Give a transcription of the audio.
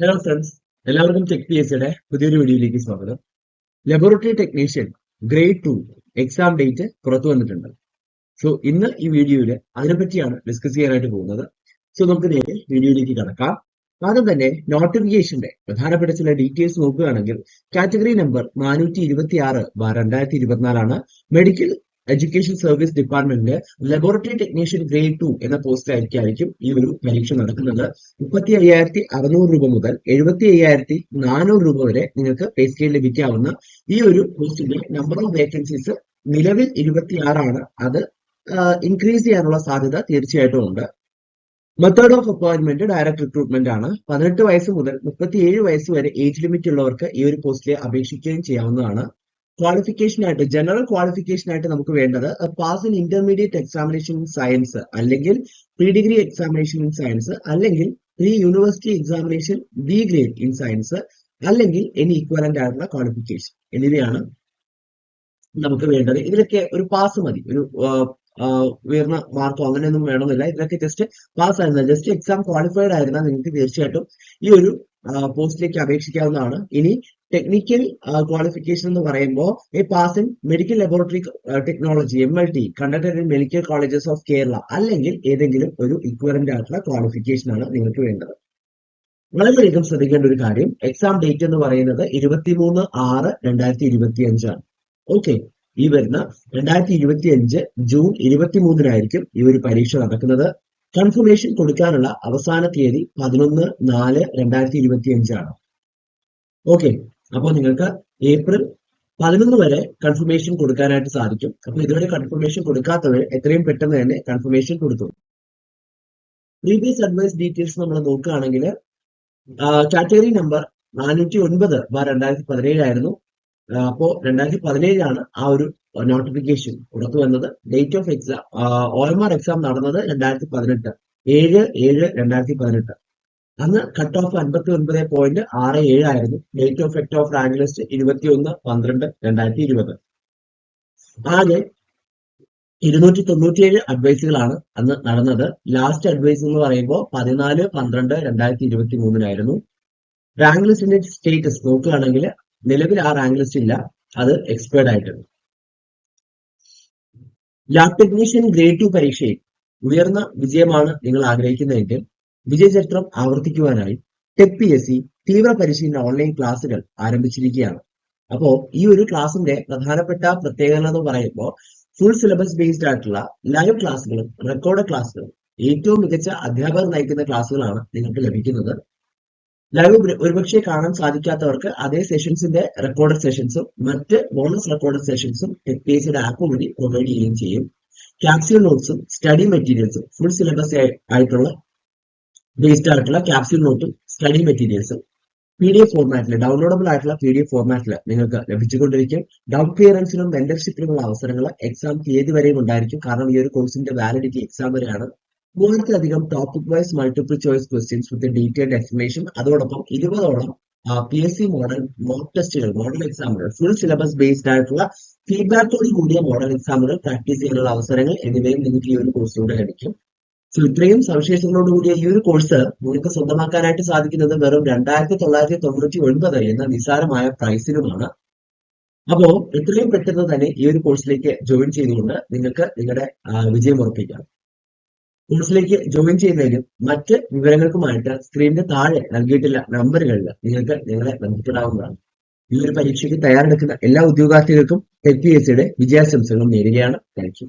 Hello friends എല്ലാവർക്കും tech P S പുതിയൊരു വീഡിയോയിലേക്ക് സ്വാഗതം. Laboratory technician grade two exam date പുറത്തു വന്നിട്ടുണ്ട്. സോ ഇന്ന് ഈ വീഡിയോയിൽ അതിനെപ്പറ്റിയാണ് ഡിസ്കസ് ചെയ്യാനായിട്ട് പോകുന്നത്. സോ നമുക്ക് നേരെ വീഡിയോയിലേക്ക് കടക്കാം. ആദ്യം തന്നെ നോട്ടിഫിക്കേഷന്റെ പ്രധാനപ്പെട്ട ചില ഡീറ്റെയിൽസ് നോക്കുകയാണെങ്കിൽ കാറ്റഗറി നമ്പർ നാനൂറ്റി ഇരുപത്തി ആറ് രണ്ടായിരത്തി ഇരുപത്തിനാലാണ്. മെഡിക്കൽ എഡ്യൂക്കേഷൻ സർവീസ് ഡിപ്പാർട്ട്മെന്റിലെ ലബോറട്ടറി ടെക്നീഷ്യൻ ഗ്രേഡ് ടു എന്ന പോസ്റ്റിലായിരിക്കും ഈ ഒരു പരീക്ഷ നടക്കുന്നത്. മുപ്പത്തി അയ്യായിരത്തി അറുന്നൂറ് രൂപ മുതൽ എഴുപത്തി അയ്യായിരത്തി നാനൂറ് രൂപ വരെ നിങ്ങൾക്ക് പേ സ്കെയിൽ ലഭിക്കാവുന്ന ഈ ഒരു പോസ്റ്റിന്റെ നമ്പർ ഓഫ് വേക്കൻസീസ് നിലവിൽ ഇരുപത്തിയാറാണ്. അത് ഇൻക്രീസ് ചെയ്യാനുള്ള സാധ്യത തീർച്ചയായിട്ടും ഉണ്ട്. Method of appointment direct recruitment ആണ്. പതിനെട്ട് വയസ്സ് മുതൽ മുപ്പത്തിയേഴ് വയസ്സ് വരെ ഏജ് ലിമിറ്റ് ഉള്ളവർക്ക് ഈ ഒരു പോസ്റ്റിലെ അപേക്ഷിക്കുകയും ചെയ്യാവുന്നതാണ്. ക്വാളിഫിക്കേഷൻ ആയിട്ട് ജനറൽ ക്വാളിഫിക്കേഷൻ ആയിട്ട് നമുക്ക് വേണ്ടത് pass in intermediate examination in science അല്ലെങ്കിൽ pre degree examination in science അല്ലെങ്കിൽ pre university examination B grade in science അല്ലെങ്കിൽ എനി ഈക്വലന്റ് ആയിട്ടുള്ള ക്വാളിഫിക്കേഷൻ എന്നിവയാണ് നമുക്ക് വേണ്ടത്. ഇതിലൊക്കെ ഒരു പാസ് മതി. ഒരു ഉയർന്ന മാർക്കോ അങ്ങനെയൊന്നും വേണമെന്നില്ല. ഇതിലൊക്കെ ജസ്റ്റ് പാസ് ആയിരുന്ന ജസ്റ്റ് എക്സാം ക്വാളിഫൈഡ് ആയിരുന്നാൽ നിങ്ങൾക്ക് തീർച്ചയായിട്ടും ഈ ഒരു പോസ്റ്റിലേക്ക് അപേക്ഷിക്കാവുന്നതാണ്. ഇനി ടെക്നിക്കൽ ക്വാളിഫിക്കേഷൻ എന്ന് പറയുമ്പോൾ ഈ pass in medical laboratory technology M L T conducted in medical colleges of Kerala അല്ലെങ്കിൽ ഏതെങ്കിലും ഒരു ഇക്വലന്റ് ആയിട്ടുള്ള ക്വാളിഫിക്കേഷൻ ആണ് നിങ്ങൾക്ക് വേണ്ടത്. വളരെയധികം ശ്രദ്ധിക്കേണ്ട ഒരു കാര്യം എക്സാം ഡേറ്റ് എന്ന് പറയുന്നത് ഇരുപത്തിമൂന്ന് ആറ് രണ്ടായിരത്തി ഇരുപത്തി അഞ്ചാണ് ഓക്കെ ഈ വരുന്ന രണ്ടായിരത്തി ഇരുപത്തി അഞ്ച് ജൂൺ ഇരുപത്തിമൂന്നിനായിരിക്കും ഈ ഒരു പരീക്ഷ നടക്കുന്നത്. കൺഫർമേഷൻ കൊടുക്കാനുള്ള അവസാന തീയതി പതിനൊന്ന് നാല് രണ്ടായിരത്തി ഇരുപത്തി അഞ്ചാണ് ഓക്കെ അപ്പോൾ നിങ്ങൾക്ക് ഏപ്രിൽ പതിനൊന്ന് വരെ കൺഫർമേഷൻ കൊടുക്കാനായിട്ട് സാധിക്കും. അപ്പോൾ ഇതുവരെ കൺഫർമേഷൻ കൊടുക്കാത്തവർ എത്രയും പെട്ടെന്ന് തന്നെ കൺഫർമേഷൻ കൊടുത്തു. പ്രീവിയസ് അഡ്വൈസ് ഡീറ്റെയിൽസ് നമ്മൾ നോക്കുകയാണെങ്കിൽ കാറ്റഗറി നമ്പർ നാനൂറ്റി ഒൻപത് രണ്ടായിരത്തി പതിനേഴായിരുന്നു അപ്പോ രണ്ടായിരത്തി പതിനേഴാണ് ആ ഒരു നോട്ടിഫിക്കേഷൻ പുറത്തു വന്നത്. Date of exam O M R exam നടന്നത് രണ്ടായിരത്തി പതിനെട്ട് ഏഴ് ഏഴ് രണ്ടായിരത്തി പതിനെട്ട് അന്ന് കട്ട് ഓഫ് അൻപത്തി ഒൻപത് പോയിന്റ് ആറ് ഏഴ് ആയിരുന്നു. Date of act of rank list ഇരുപത്തി ഒന്ന് പന്ത്രണ്ട് രണ്ടായിരത്തി ഇരുപത് ആകെ ഇരുന്നൂറ്റി തൊണ്ണൂറ്റിയേഴ് അഡ്വൈസുകളാണ് അന്ന് നടന്നത്. ലാസ്റ്റ് അഡ്വൈസ് എന്ന് പറയുമ്പോൾ പതിനാല് പന്ത്രണ്ട് രണ്ടായിരത്തി ഇരുപത്തി മൂന്നിനായിരുന്നു റാങ്ക് ലിസ്റ്റിന്റെ സ്റ്റേറ്റസ് നോക്കുകയാണെങ്കിൽ നിലവിൽ ആ റാങ്ക് ലിസ്റ്റ് ഇല്ല. അത് എക്സ്പേർഡ് ആയിട്ടുണ്ട്. ലാബ് ടെക്നീഷ്യൻ ഗ്രേഡ് ടു പരീക്ഷയിൽ ഉയർന്ന വിജയമാണ് നിങ്ങൾ ആഗ്രഹിക്കുന്നതെങ്കിൽ വിജയചരിത്രം ആവർത്തിക്കുവാനായി ടെക് പി എസ് സി തീവ്ര പരിശീലന ഓൺലൈൻ ക്ലാസുകൾ ആരംഭിച്ചിരിക്കുകയാണ്. അപ്പോ ഈ ഒരു ക്ലാസിന്റെ പ്രധാനപ്പെട്ട പ്രത്യേകത എന്ന് പറയുമ്പോൾ ഫുൾ സിലബസ് ബേസ്ഡ് ആയിട്ടുള്ള ലൈവ് ക്ലാസ്സുകളും റെക്കോർഡ് ക്ലാസ്സുകളും ഏറ്റവും മികച്ച അധ്യാപകർ നയിക്കുന്ന ക്ലാസ്സുകളാണ് നിങ്ങൾക്ക് ലഭിക്കുന്നത്. ലൈവ് ഒരുപക്ഷെ കാണാൻ സാധിക്കാത്തവർക്ക് അതേ സെഷൻസിന്റെ റെക്കോർഡഡ് സെഷൻസും മറ്റ് ബോണസ് റെക്കോർഡഡ് സെഷൻസും ടെക് പി ആപ്പ് വഴി പ്രൊവൈഡ് ചെയ്യുകയും ചെയ്യും. ക്യാപ്സ്യൂൾ നോട്ട്സും സ്റ്റഡി മെറ്റീരിയൽസും ഫുൾ സിലബസ് ആയിട്ടുള്ള ബേസ്ഡ് ആയിട്ടുള്ള ക്യാപ്സ്യൂൾ നോട്ടും സ്റ്റഡി മെറ്റീരിയൽസും പി ഡി എഫ് ഫോർമാറ്റിൽ ഡൗൺലോഡബിൾ ആയിട്ടുള്ള പി ഡി എഫ് ഫോർമാറ്റിൽ നിങ്ങൾക്ക് ലഭിച്ചുകൊണ്ടിരിക്കും. ഡൗട്ട് ക്ലിയറൻസിനും മെന്റർഷിപ്പിനുമുള്ള അവസരങ്ങൾ എക്സാം തീയതി വരെയും ഉണ്ടായിരിക്കും. കാരണം ഈ ഒരു കോഴ്സിന്റെ വാലിഡിറ്റി എക്സാം വരെയാണ് മൂന്നിലധികം topic wise multiple choice questions with detailed explanation അതോടൊപ്പം ഇരുപതോളം P S C model mock ടെസ്റ്റുകൾ മോഡൽ എക്സാമുകൾ ഫുൾ സിലബസ് ബേസ്ഡ് ആയിട്ടുള്ള ഫീഡ്ബാക്കോട് കൂടിയ മോഡൽ എക്സാമുകൾ പ്രാക്ടീസ് ചെയ്യാനുള്ള അവസരങ്ങൾ എന്നിവയും നിങ്ങൾക്ക് ഈ ഒരു കോഴ്സിലൂടെ ലഭിക്കും. സോ ഇത്രയും സവിശേഷതകളോട് കൂടിയ ഈ ഒരു കോഴ്സ് നിങ്ങൾക്ക് സ്വന്തമാക്കാനായിട്ട് സാധിക്കുന്നത് വെറും രണ്ടായിരത്തി തൊള്ളായിരത്തി തൊണ്ണൂറ്റി ഒൻപത് എന്ന നിസാരമായ പ്രൈസിലുമാണ് അപ്പോ എത്രയും പെട്ടെന്ന് തന്നെ ഈ ഒരു കോഴ്സിലേക്ക് ജോയിൻ ചെയ്തുകൊണ്ട് നിങ്ങൾക്ക് നിങ്ങളുടെ വിജയം ഉറപ്പിക്കാം. കോഴ്സിലേക്ക് ജോയിൻ ചെയ്യുന്നതിനും മറ്റ് വിവരങ്ങൾക്കുമായിട്ട് സ്ക്രീനിന്റെ താഴെ നൽകിയിട്ടുള്ള നമ്പറുകളിൽ നിങ്ങൾക്ക് നിങ്ങളെ ബന്ധപ്പെടാവുന്നതാണ് ഈ ഒരു പരീക്ഷയ്ക്ക് തയ്യാറെടുക്കുന്ന എല്ലാ ഉദ്യോഗാർത്ഥികൾക്കും എൽ പി എസ് സിയുടെ വിജയാശംസകളും നേരുകയാണ്. താങ്ക്